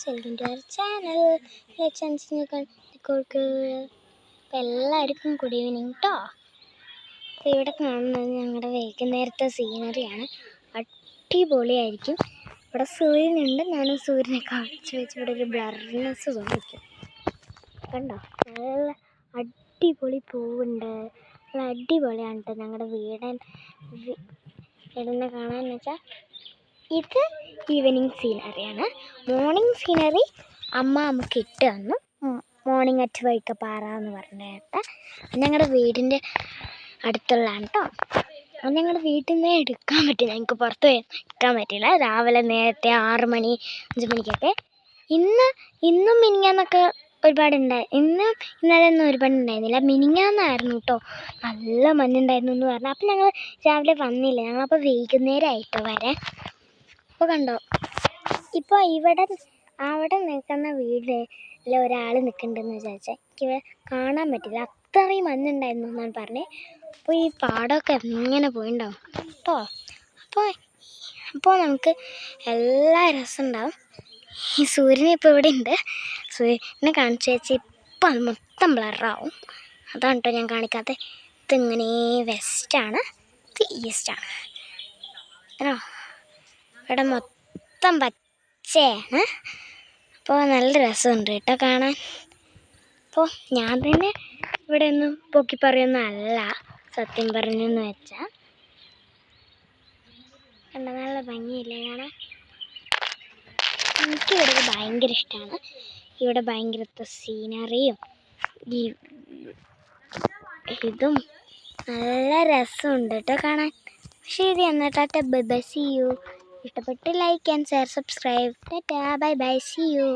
Welcome to our channel അപ്പം എല്ലാവർക്കും good evening കേട്ടോ അപ്പോൾ ഇവിടെ കാണുന്നത് ഞങ്ങളുടെ വൈകുന്നേരത്തെ സീനറിയാണ് അടിപൊളിയായിരിക്കും. ഇവിടെ സൂര്യനുണ്ട്. ഞാൻ സൂര്യനെ കാണിച്ചു വെച്ച് ഇവിടെ ഒരു ബ്ലർനെസ് തോന്നിക്കും കണ്ടോ? നല്ല അടിപൊളി പൂവുണ്ട്. നല്ല അടിപൊളിയാണ് കേട്ടോ ഞങ്ങളുടെ വീടൻ വീടിനെ കാണാമെന്ന് വെച്ചാൽ ഇത് ഈവനിങ് സീനറിയാണ്. മോർണിംഗ് സീനറി അമ്മ നമുക്ക് ഇട്ട് തന്നു. മോർണിംഗ് അറ്റ് വൈക്കപ്പാറ എന്ന് പറഞ്ഞിട്ട് ഞങ്ങളുടെ വീടിന്റെ അടുത്തുള്ളതാണ് കേട്ടോ അത് ഞങ്ങളുടെ വീട്ടിൽ നിന്ന് എടുക്കാൻ പറ്റില്ല. ഞങ്ങൾക്ക് പുറത്ത് പോയി എടുക്കാൻ പറ്റില്ല. രാവിലെ നേരത്തെ ആറ് മണി അഞ്ച് മണിക്കൊക്കെ. ഇന്ന് ഇന്നും മിനിങ്ങാന്നൊക്കെ ഒരുപാട് ഉണ്ടായി. ഇന്നും ഇന്നലെ ഒന്നും ഒരുപാട് ഉണ്ടായിരുന്നില്ല. മിനിങ്ങാന്നായിരുന്നു കേട്ടോ നല്ല മഞ്ഞുണ്ടായിരുന്നു എന്ന് പറഞ്ഞു. അപ്പം ഞങ്ങൾ രാവിലെ വന്നില്ല. ഞങ്ങളപ്പോൾ വൈകുന്നേരമായിട്ടോ വരാൻ. അപ്പോൾ കണ്ടോ? ഇപ്പോൾ ഇവിടെ അവിടെ നിൽക്കുന്ന വീട്ടിൽ ഒരാൾ നിൽക്കുന്നുണ്ടെന്ന് വിചാരിച്ചാൽ എനിക്ക് കാണാൻ പറ്റില്ല. അത്രയും മഞ്ഞുണ്ടായിരുന്നു എന്നാണ് പറഞ്ഞത് അപ്പോൾ ഈ പാടമൊക്കെ എങ്ങനെ പോയിണ്ടാവും? അപ്പോൾ അപ്പോൾ നമുക്ക് എല്ലാ രസം ഉണ്ടാവും. ഈ സൂര്യൻ ഇപ്പോൾ ഇവിടെ ഉണ്ട്. സൂര്യനെ കാണിച്ചു വെച്ചാൽ ഇപ്പം അത് മൊത്തം ബ്ലറാവും അതാണ് കേട്ടോ ഞാൻ കാണിക്കാത്തത് ഇതിങ്ങനെ വെസ്റ്റാണ് ഈസ്റ്റാണ് ആണോ? ഇവിടെ മൊത്തം പച്ചയാണ് അപ്പോൾ നല്ല രസമുണ്ട് കേട്ടോ കാണാൻ. അപ്പോൾ ഞാൻ തന്നെ ഇവിടെ ഒന്നും പൊക്കി പറയുന്നതല്ല സത്യം പറഞ്ഞെന്ന് വെച്ചാൽ കണ്ട നല്ല ഭംഗിയില്ലേ കാണാൻ? എനിക്കിവിടെ ഭയങ്കര ഇഷ്ടമാണ് ഇവിടെ ഭയങ്കരത്തെ സീനറിയും ഈ ഇതും നല്ല രസമുണ്ട് കേട്ടോ കാണാൻ. ശരി എന്നാൽ tata bye bye see you. ഇഷ്ടപ്പെട്ട് like and share subscribe tata bye bye see you